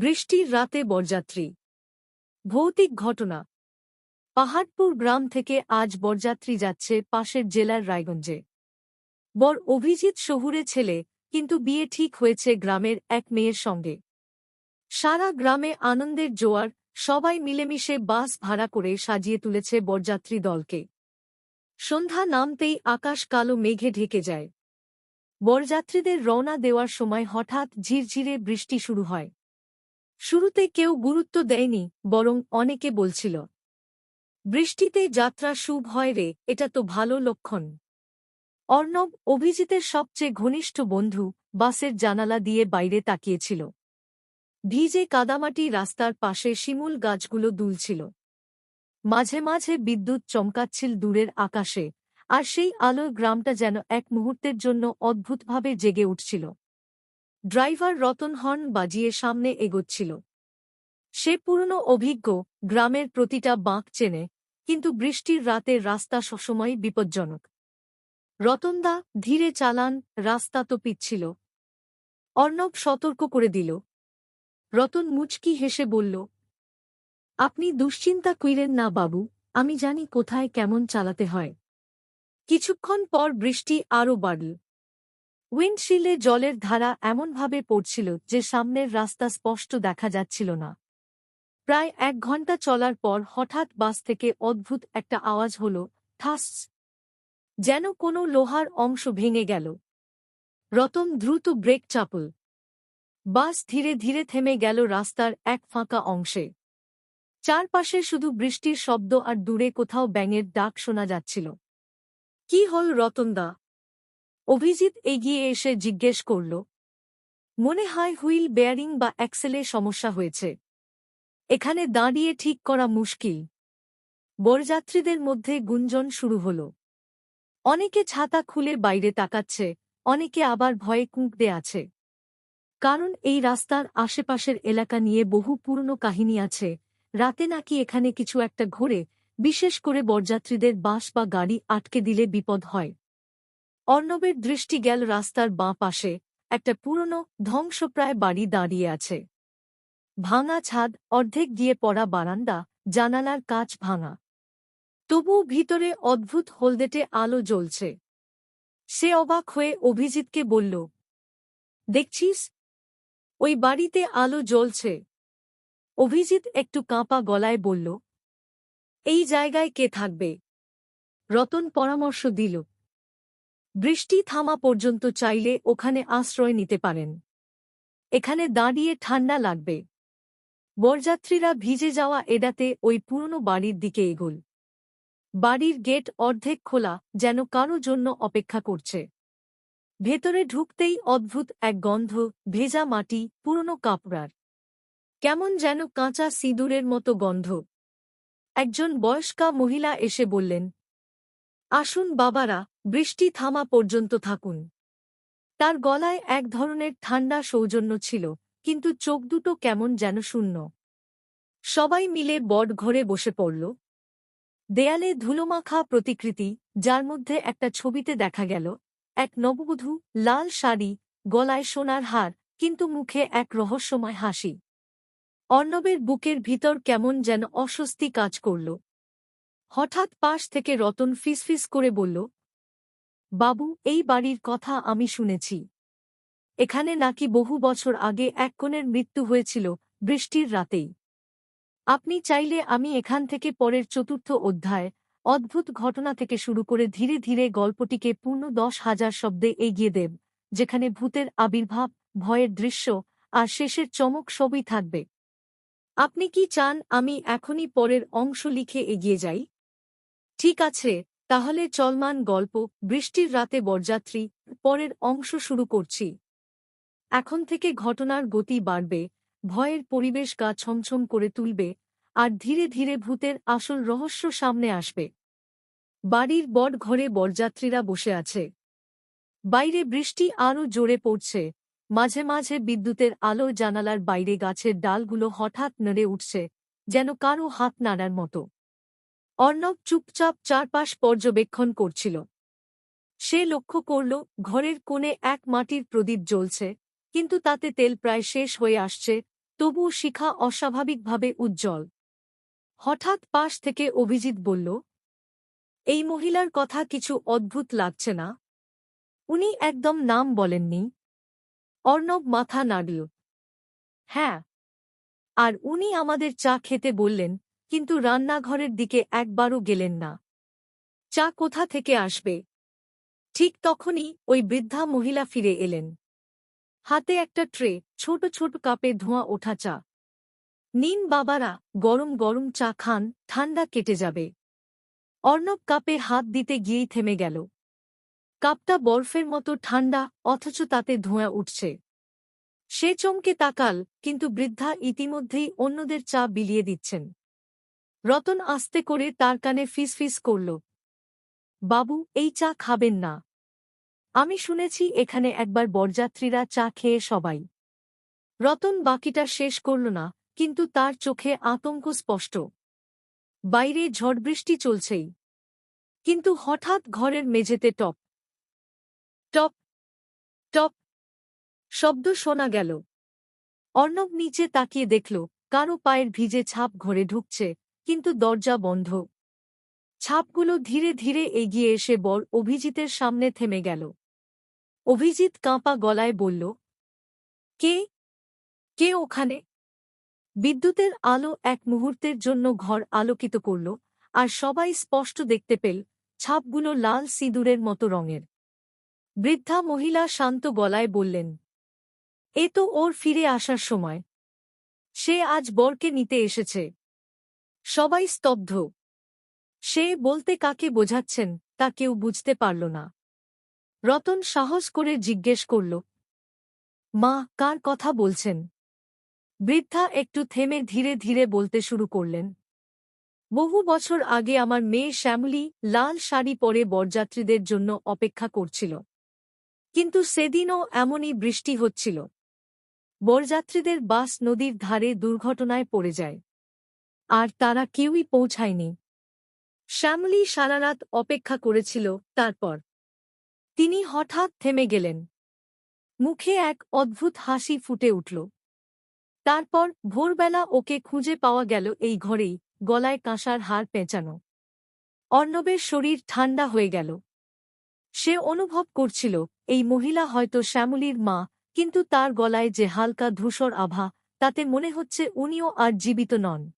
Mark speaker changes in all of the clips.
Speaker 1: বৃষ্টির রাতে বরযাত্রী। ভৌতিক ঘটনা। পাহাড়পুর গ্রাম থেকে আজ বরযাত্রী যাচ্ছে পাশের জেলার রায়গঞ্জে। বর অভিজিৎ শহুরে ছেলে, কিন্তু বিয়ে ঠিক হয়েছে গ্রামের এক মেয়ের সঙ্গে। সারা গ্রামে আনন্দের জোয়ার, সবাই মিলেমিশে বাস ভাড়া করে সাজিয়ে তুলেছে বরযাত্রী দলকে। সন্ধ্যা নামতেই আকাশ কালো মেঘে ঢেকে যায়। বরযাত্রীদের রওনা দেওয়ার সময় হঠাৎ ঝিরঝিরে বৃষ্টি শুরু হয়। শুরুতে কেউ গুরুত্ব দেয়নি, বরং অনেকে বলছিল, বৃষ্টিতে যাত্রা শুভ হয় রে, এটা তো ভালো লক্ষণ। অর্ণব অভিজিতের সবচেয়ে ঘনিষ্ঠ বন্ধু বাসের জানালা দিয়ে বাইরে তাকিয়েছিল। ভিজে কাদামাটি রাস্তার পাশে শিমুল গাছগুলো দুলছিল। মাঝে মাঝে বিদ্যুৎ চমকাচ্ছিল দূরের আকাশে, আর সেই আলোয় গ্রামটা যেন এক মুহূর্তের জন্য অদ্ভুতভাবে জেগে উঠছিল। ড্রাইভার রতন হর্ন বাজিয়ে সামনে এগোচ্ছিল। সে পুরনো অভিজ্ঞ, গ্রামের প্রতিটা বাঁক চেনে, কিন্তু বৃষ্টির রাতের রাস্তা সবসময় বিপজ্জনক। রতনদা ধীরে চালান, রাস্তা তো পিচ্ছিল। অর্ণব সতর্ক করে দিল। রতন মুচকি হেসে বলল, আপনি দুশ্চিন্তা কইরেন না বাবু, আমি জানি কোথায় কেমন চালাতে হয়। কিছুক্ষণ পর বৃষ্টি আরও বাড়ল। উইন্ডশিল্ডে জলের ধারা এমনভাবে পড়ছিল যে সামনের রাস্তা স্পষ্ট দেখা যাচ্ছিল না। প্রায় এক ঘণ্টা চলার পর হঠাৎ বাস থেকে অদ্ভুত একটা আওয়াজ হল থাস যেন কোনো লোহার অংশ ভেঙে গেল। রতন দ্রুত ব্রেক চাপল। বাস ধীরে ধীরে থেমে গেল রাস্তার এক ফাঁকা অংশে। চারপাশে শুধু বৃষ্টির শব্দ আর দূরে কোথাও ব্যাঙের ডাক শোনা যাচ্ছিল। কি হল রতনদা? অভিজিৎ এগিয়ে এসে জিজ্ঞেস করল, মনে হয় হুইল বেয়ারিং বা অ্যাক্সেলে সমস্যা হয়েছে। এখানে দাঁড়িয়ে ঠিক করা মুশকিল। বরযাত্রীদের মধ্যে গুঞ্জন শুরু হল। অনেকে ছাতা খুলে বাইরে তাকাচ্ছে, অনেকে আবার ভয়ে কুঁকড়ে আছে। কারণ এই রাস্তার আশেপাশের এলাকা নিয়ে বহু পুরনো কাহিনী আছে। রাতে নাকি এখানে কিছু একটা ঘোরে, বিশেষ করে বরযাত্রীদের বাস বা গাড়ি আটকে দিলে বিপদ হয়। অর্ণবের দৃষ্টি গেল রাস্তার বাঁ পাশে। একটা পুরনো, ধ্বংসপ্রায় বাড়ি দাঁড়িয়ে আছে। ভাঙা ছাদ, অর্ধেক দিয়ে পড়া বারান্দা, জানালার কাচ ভাঙা। তবুও ভিতরে অদ্ভুত হলদেটে আলো জ্বলছে। সে অবাক হয়ে অভিজিৎকে বলল, দেখছিস? ওই বাড়িতে আলো জ্বলছে। অভিজিৎ একটু কাঁপা গলায় বলল, এই জায়গায় কে থাকবে? রতন পরামর্শ দিল বৃষ্টি থামা পর্যন্ত চাইলে ওখানে আশ্রয় নিতে পারেন। এখানে দাঁড়িয়ে ঠান্ডা লাগবে। বরযাত্রীরা ভিজে যাওয়া এডাতে ওই পুরনো বাড়ির দিকে এগোল। বাড়ির গেট অর্ধেক খোলা যেন কারও জন্য অপেক্ষা করছে। ভেতরে ঢুকতেই অদ্ভুত এক গন্ধ, ভেজা মাটি, পুরনো কাপড়ার। কেমন যেন কাঁচা সিঁদুরের মতো গন্ধ। একজন বয়স্কা মহিলা এসে বললেন আসুন বাবারা, বৃষ্টি থামা পর্যন্ত থাকুন। তার গলায় এক ধরনের ঠান্ডা সৌজন্য ছিল, কিন্তু চোখ দুটো কেমন যেন শূন্য। সবাই মিলে বট ঘরে বসে পড়ল। দেয়ালে ধুলোমাখা প্রতিকৃতি, যার মধ্যে একটা ছবিতে দেখা গেল, এক নববধূ, লাল শাড়ি, গলায় সোনার হার, কিন্তু মুখে এক রহস্যময় হাসি। অর্ণবের বুকের ভিতর কেমন যেন অস্বস্তি কাজ করল। হঠাৎ পাশ থেকে রতন ফিসফিস করে বলল, বাবু, এই বাড়ির কথা আমি শুনেছি। এখানে নাকি বহু বছর আগে এক কোণের মৃত্যু হয়েছিল বৃষ্টির রাতেই। আপনি চাইলে আমি এখান থেকে পরের চতুর্থ অধ্যায়, অদ্ভুত ঘটনা থেকে শুরু করে ধীরে ধীরে গল্পটিকে পূর্ণ দশ হাজার শব্দে এগিয়ে দেব, যেখানে ভূতের আবির্ভাব, ভয়ের দৃশ্য আর শেষের চমক সবই থাকবে। আপনি কি চান আমি এখনই পরের অংশ লিখে এগিয়ে যাই? ঠিক আছে, তাহলে চলমান গল্প, বৃষ্টির রাতে বরযাত্রী, পরের অংশ শুরু করছি। এখন থেকে ঘটনার গতি বাড়বে, ভয়ের পরিবেশ গা ছমছম করে তুলবে, আর ধীরে ধীরে ভূতের আসল রহস্য সামনে আসবে। বাড়ির বট ঘরে বরযাত্রীরা বসে আছে। বাইরে বৃষ্টি আরও জোরে পড়ছে, মাঝে মাঝে বিদ্যুতের আলো জানালার বাইরে গাছের ডালগুলো হঠাৎ নড়ে উঠছে, যেন কারও হাত নাড়ার মতো। অর্ণব চুপচাপ চারপাশ পর্যবেক্ষণ করছিল। সে লক্ষ্য করল, ঘরের কোণে এক মাটির প্রদীপ জ্বলছে, কিন্তু তাতে তেল প্রায় শেষ হয়ে আসছে, তবুও শিখা অস্বাভাবিকভাবে উজ্জ্বল। হঠাৎ পাশ থেকে অভিজিৎ বলল, এই মহিলার কথা কিছু অদ্ভুত লাগছে না। উনি একদম নাম বলেননি। অর্ণব মাথা নাড়ল হ্যাঁ। আর উনি আমাদের চা খেতে বললেন কিন্তু রান্নাঘরের দিকে একবারও গেলেন না। চা কোথা থেকে আসবে? ঠিক তখনই ওই বৃদ্ধা মহিলা ফিরে এলেন। হাতে একটা ট্রে, ছোট ছোট কাপে ধোঁয়া ওঠা চা। নিন বাবারা, গরম গরম চা খান, ঠান্ডা কেটে যাবে। অর্ণব কাপে হাত দিতে গিয়েই থেমে গেল। কাপটা বরফের মতো ঠান্ডা, অথচ তাতে ধোঁয়া উঠছে। সে চমকে তাকাল, কিন্তু বৃদ্ধা ইতিমধ্যেই অন্যদের চা বিলিয়ে দিচ্ছেন। রতন আস্তে করে তার কানে ফিসফিস করল। বাবু, এই চা খাবেন না। আমি শুনেছি এখানে একবার বরযাত্রীরা চা খেয়ে সবাই। রতন বাকিটা শেষ করল না, কিন্তু তার চোখে আতঙ্ক স্পষ্ট। বাইরে ঝড়বৃষ্টি চলছেই। কিন্তু হঠাৎ ঘরের মেঝেতে টপ। টপ। টপ। শব্দ শোনা গেল। অর্ণব নিচে তাকিয়ে দেখল, কারও পায়ের ভিজে ছাপ ঘরে ঢুকছে। কিন্তু দরজা বন্ধ। ছাপগুলো ধীরে ধীরে এগিয়ে এসে বর অভিজিতের সামনে থেমে গেল। অভিজিৎ কাঁপা গলায় বলল, কে? কে ওখানে? বিদ্যুতের আলো এক মুহূর্তের জন্য ঘর আলোকিত করল, আর সবাই স্পষ্ট দেখতে পেল ছাপগুলো লাল সিঁদুরের মতো রঙের। বৃদ্ধা মহিলা শান্ত গলায় বললেন, এ তো ওর ফিরে আসার সময়। সে আজ বরকে নিতে এসেছে। সবাই স্তব্ধ। সে বলতে কাকে বোঝাচ্ছেন তা কেউ বুঝতে পারল না। রতন সাহস করে জিজ্ঞেস করল, মা, কার কথা বলছেন? বৃদ্ধা একটু থেমে ধীরে ধীরে বলতে শুরু করলেন, বহু বছর আগে আমার মেয়ে শ্যামলী লাল শাড়ি পরে বরযাত্রীদের জন্য অপেক্ষা করছিল। কিন্তু সেদিনও এমনই বৃষ্টি হচ্ছিল। বরযাত্রীদের বাস নদীর ধারে দুর্ঘটনায় পড়ে যায়। আর তারা কেউই পৌঁছায়নি। শ্যামলী সারারাত অপেক্ষা করেছিল তারপর। তিনি হঠাৎ থেমে গেলেন। মুখে এক অদ্ভুত হাসি ফুটে উঠল। তারপর ভোরবেলা ওকে খুঁজে পাওয়া গেল এই ঘরেই, গলায় কাঁসার হার পেঁচানো। অর্ণবের শরীর ঠান্ডা হয়ে গেল। সে অনুভব করছিল, এই মহিলা হয়তো শ্যামলীর মা, কিন্তু তার গলায় যে হালকা ধূসর আভা, তাতে মনে হচ্ছে উনিও আর জীবিত নন।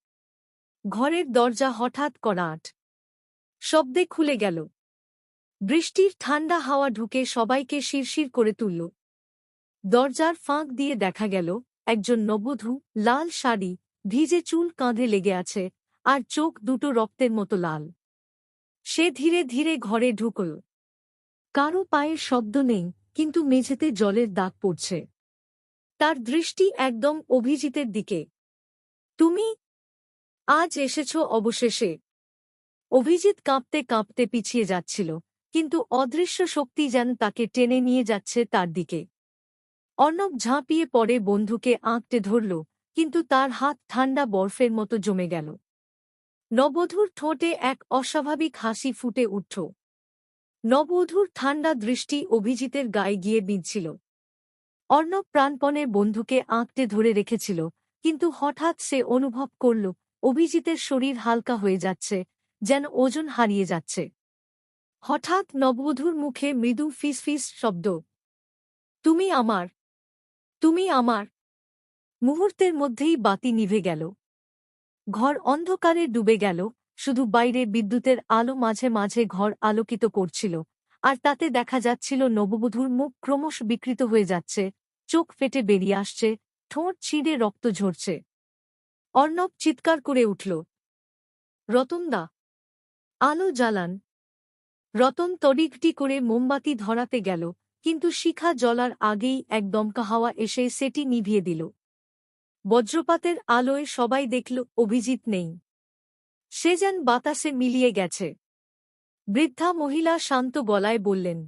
Speaker 1: ঘরের দরজা হঠাৎ করাট। শব্দে খুলে গেল। বৃষ্টির ঠান্ডা হাওয়া ঢুকে সবাইকে শিরশির করে তুলল। দরজার ফাঁক দিয়ে দেখা গেল, একজন নবধূ লাল শাড়ি, ভিজে চুল কাঁধে লেগে আছে, আর চোখ দুটো রক্তের মতো লাল। সে ধীরে ধীরে ঘরে ঢুকল। কারও পায়ের শব্দ নেই, কিন্তু মেঝেতে জলের দাগ পড়ছে। তার দৃষ্টি একদম অভিজিতের দিকে। তুমি আজ এসেছ অবশেষে। অভিজিৎ কাঁপতে কাঁপতে পিছিয়ে যাচ্ছিল, কিন্তু অদৃশ্য শক্তি যেন তাকে টেনে নিয়ে যাচ্ছে তার দিকে। অর্ণব ঝাঁপিয়ে পড়ে বন্ধুকে আঁকতে ধরল, কিন্তু তার হাত ঠান্ডা বরফের মতো জমে গেল। নবধূর ঠোঁটে এক অস্বাভাবিক হাসি ফুটে উঠল। নবধূর ঠান্ডা দৃষ্টি অভিজিতের গায়ে গিয়ে বিঁধছিল। অর্ণব প্রাণপণে বন্ধুকে আঁকতে ধরে রেখেছিল, কিন্তু হঠাৎ সে অনুভব করল অভিজিতের শরীর হালকা হয়ে যাচ্ছে, যেন ওজন হারিয়ে যাচ্ছে। হঠাৎ নববধূর মুখে মৃদু ফিসফিস শব্দ। তুমি আমার তুমি আমার। মুহূর্তের মধ্যেই বাতি নিভে গেল। ঘর অন্ধকারে ডুবে গেল, শুধু বাইরে বিদ্যুতের আলো মাঝে মাঝে ঘর আলোকিত করছিল, আর তাতে দেখা যাচ্ছিল নববধূর মুখ ক্রমশ বিকৃত হয়ে যাচ্ছে, চোখ ফেটে বেরিয়ে আসছে, ঠোঁট ছিঁড়ে রক্ত ঝরছে। অর্ণব চিৎকার করে উঠল। রতনদা আলো জ্বালান। রতন তড়িঘটি করে মোমবাতি ধরাতে গেল, কিন্তু শিখা জ্বলার আগেই এক দমকা হাওয়া এসে সেটি নিভিয়ে দিল। বজ্রপাতের আলোয় সবাই দেখল অভিজিৎ নেই। সে যেন বাতাসে মিলিয়ে গেছে। বৃদ্ধা মহিলা শান্ত গলায় বললেন,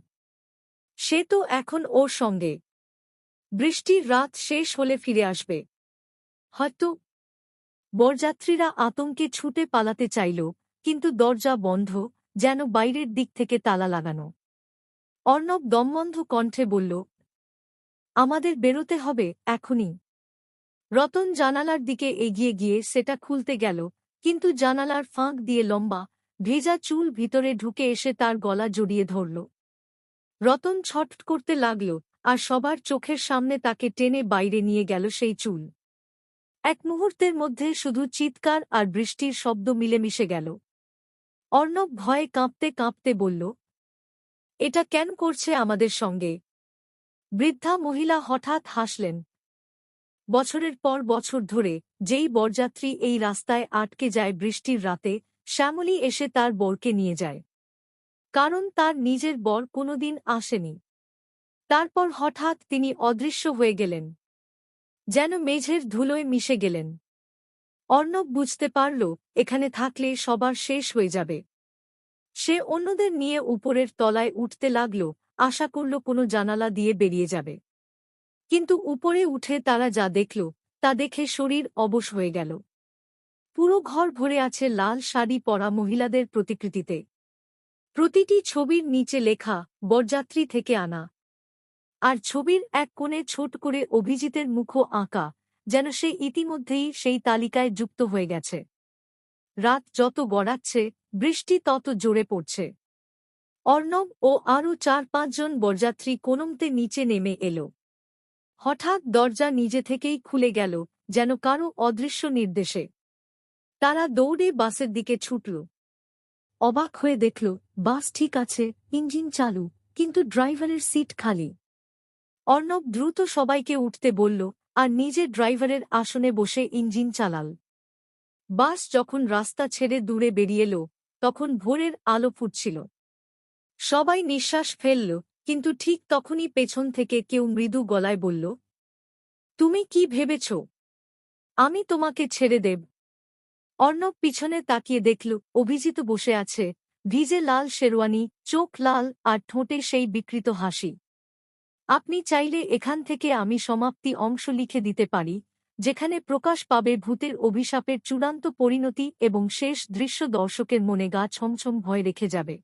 Speaker 1: সে তো এখন ওর সঙ্গে। বৃষ্টির রাত শেষ হলে ফিরে আসবে। হয়তো বরযাত্রীরা আতঙ্কে ছুটে পালাতে চাইল, কিন্তু দরজা বন্ধ, যেন বাইরের দিক থেকে তালা লাগানো। অর্ণব দমবন্ধ কণ্ঠে বলল, আমাদের বেরোতে হবে, এখনই। রতন জানালার দিকে এগিয়ে গিয়ে সেটা খুলতে গেল, কিন্তু জানালার ফাঁক দিয়ে লম্বা, ভেজা চুল ভিতরে ঢুকে এসে তার গলা জড়িয়ে ধরল। রতন ছট করতে লাগল, আর সবার চোখের সামনে তাকে টেনে বাইরে নিয়ে গেল সেই চুল। এক মুহূর্তের মধ্যে শুধু চিৎকার আর বৃষ্টির শব্দ মিলেমিশে গেল। অর্ণব ভয়ে কাঁপতে কাঁপতে বলল, এটা কেন করছে আমাদের সঙ্গে? বৃদ্ধা মহিলা হঠাৎ হাসলেন। বছরের পর বছর ধরে যেই বরযাত্রী এই রাস্তায় আটকে যায় বৃষ্টির রাতে, শ্যামলী এসে তার বরকে নিয়ে যায়। কারণ তার নিজের বর কোনোদিন আসেনি। তারপর হঠাৎ তিনি অদৃশ্য হয়ে গেলেন। যেন মেঝের ধুলোয় মিশে গেলেন। অর্ণব বুঝতে পারল, এখানে থাকলে সবার শেষ হয়ে যাবে। সে অন্যদের নিয়ে উপরের তলায় উঠতে লাগল, আশা করল কোনো জানালা দিয়ে বেরিয়ে যাবে। কিন্তু উপরে উঠে তারা যা দেখল, তা দেখে শরীর অবশ হয়ে গেল। পুরো ঘর ভরে আছে লাল শাড়ি পরা মহিলাদের প্রতিকৃতিতে। প্রতিটি ছবির নিচে লেখা, বরযাত্রী থেকে আনা। আর ছবির এক কোণে ছোট করে অভিজিতের মুখও আঁকা, যেন সে ইতিমধ্যেই সেই তালিকায় যুক্ত হয়ে গেছে। রাত যত গড়াচ্ছে, বৃষ্টি তত জোরে পড়ছে। অর্ণব ও আরও চার পাঁচজন বরযাত্রী কোনমতে নিচে নেমে এল। হঠাৎ দরজা নিজে থেকেই খুলে গেল, যেন কারও অদৃশ্য নির্দেশে। তারা দৌড়ে বাসের দিকে ছুটল। অবাক হয়ে দেখল, বাস ঠিক আছে, ইঞ্জিন চালু, কিন্তু ড্রাইভারের সিট খালি। অর্ণব দ্রুত সবাইকে উঠতে বলল, আর নিজে ড্রাইভারের আসনে বসে ইঞ্জিন চালাল। বাস যখন রাস্তা ছেড়ে দূরে বেরিয়ে এলো, তখন ভোরের আলো ফুটছিল। সবাই নিঃশ্বাস ফেলল, কিন্তু ঠিক তখনই পেছন থেকে কেউ মৃদু গলায় বলল, তুমি কি ভেবেছ? আমি তোমাকে ছেড়ে দেব। অর্ণব পিছনে তাকিয়ে দেখল, অভিজিৎ বসে আছে, ভিজে লাল শেরওয়ানি, চোখ লাল আর ঠোঁটে সেই বিকৃত হাসি। আপনি চাইলে এখান থেকে আমি সমাপ্তি অংশ লিখে দিতে পারি, যেখানে প্রকাশ পাবে ভূতের অভিশাপের চূড়ান্ত পরিণতি এবং শেষ দৃশ্য দর্শকের মনে গা ছমছম ভয় রেখে যাবে।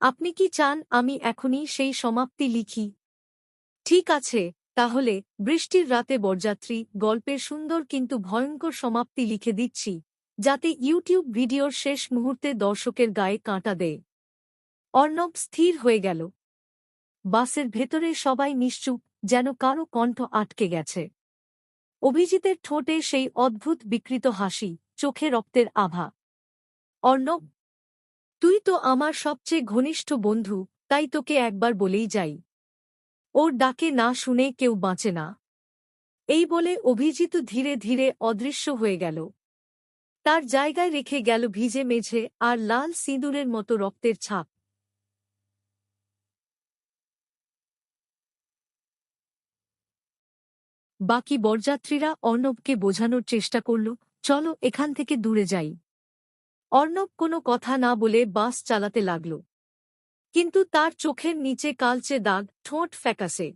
Speaker 1: আপনি কি চান আমি এখনই সেই সমাপ্তি লিখি? ঠিক আছে, তাহলে বৃষ্টির রাতে বরযাত্রী গল্পের সুন্দর কিন্তু ভয়ঙ্কর সমাপ্তি লিখে দিচ্ছি, যাতে ইউটিউব ভিডিওর শেষ মুহূর্তে দর্শকের গায়ে কাঁটা দেয়। অর্ণব স্থির হয়ে গেল। বাসের ভেতরে সবাই নিশ্চুপ যেন কারও কণ্ঠ আটকে গেছে। অভিজিতের ঠোঁটে সেই অদ্ভুত বিকৃত হাসি, চোখে রক্তের আভা। অর্ণব, তুই তো আমার সবচেয়ে ঘনিষ্ঠ বন্ধু, তাই তোকে একবার বলেই যাই। ওর ডাকে না শুনে কেউ বাঁচে না। এই বলে অভিজিৎ ধীরে ধীরে অদৃশ্য হয়ে গেল। তার জায়গায় রেখে গেল ভিজে মেঝে আর লাল সিঁদুরের মতো রক্তের ছাপ। বাকি বরযাত্রীরা অর্ণবকে বোঝানোর চেষ্টা করল, চলো এখান থেকে দূরে যাই। অর্ণব কোনো কথা না বলে বাস চালাতে লাগল। কিন্তু তার চোখের নিচে কালচে দাগ, ঠোঁট ফ্যাকাসে।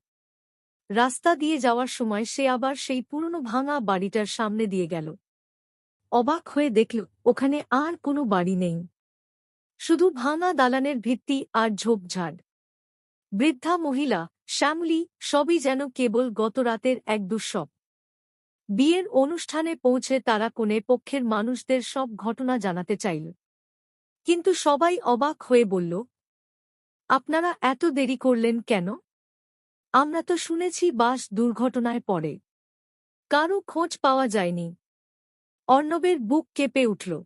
Speaker 1: রাস্তা দিয়ে যাওয়ার সময় সে আবার সেই পুরনো ভাঙা বাড়িটার সামনে দিয়ে গেল। অবাক হয়ে দেখল, ওখানে আর কোনো বাড়ি নেই। শুধু ভাঙা দালানের ভিত্তি আর ঝোপঝাড়। বৃদ্ধা মহিলা শ্যামলী, সবই যেন কেবল গতরাতের এক দুঃস্বপ বিয়ের অনুষ্ঠানে পৌঁছে তারা কোনে পক্ষের মানুষদের সব ঘটনা জানাতে চাইল। কিন্তু সবাই অবাক হয়ে বলল, আপনারা এত দেরি করলেন কেন? আমরা তো শুনেছি বাস দুর্ঘটনায় পড়ে। কারও খোঁজ পাওয়া যায়নি। অর্ণবের বুক কেঁপে উঠল।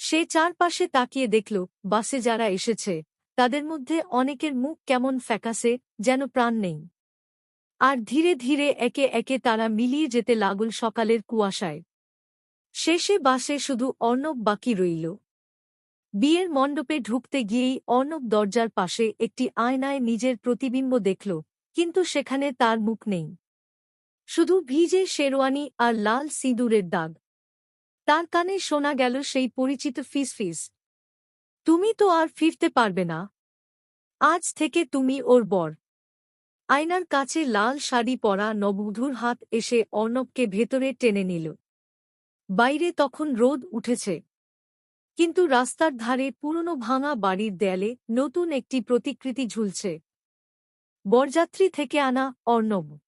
Speaker 1: সে চারপাশে তাকিয়ে দেখল, বাসে যারা এসেছে তাদের মধ্যে অনেকের মুখ কেমন ফ্যাকাসে, যেন প্রাণ নেই। আর ধীরে ধীরে একে একে তারা মিলিয়ে যেতে লাগল সকালের কুয়াশায়। শেষে বাসে শুধু অর্ণব বাকি রইল। বিয়ের মণ্ডপে ঢুকতে গিয়েই অর্ণব দরজার পাশে একটি আয়নায় নিজের প্রতিবিম্ব দেখল, কিন্তু সেখানে তার মুখ নেই। শুধু ভিজে শেরওয়ানি আর লাল সিঁদুরের দাগ। তার কানে শোনা গেল সেই পরিচিত ফিস ফিস তুমি তো আর ফিরতে পারবে না। আজ থেকে তুমি ওর বর। আয়নার কাছে লাল শাড়ি পরা নবধূর হাত এসে অর্ণবকে ভেতরে টেনে নিল। বাইরে তখন রোদ উঠেছে। কিন্তু রাস্তার ধারে পুরনো ভাঙা বাড়ির দেয়ালে নতুন একটি প্রতিকৃতি ঝুলছে। বরযাত্রী থেকে আনা অর্ণব।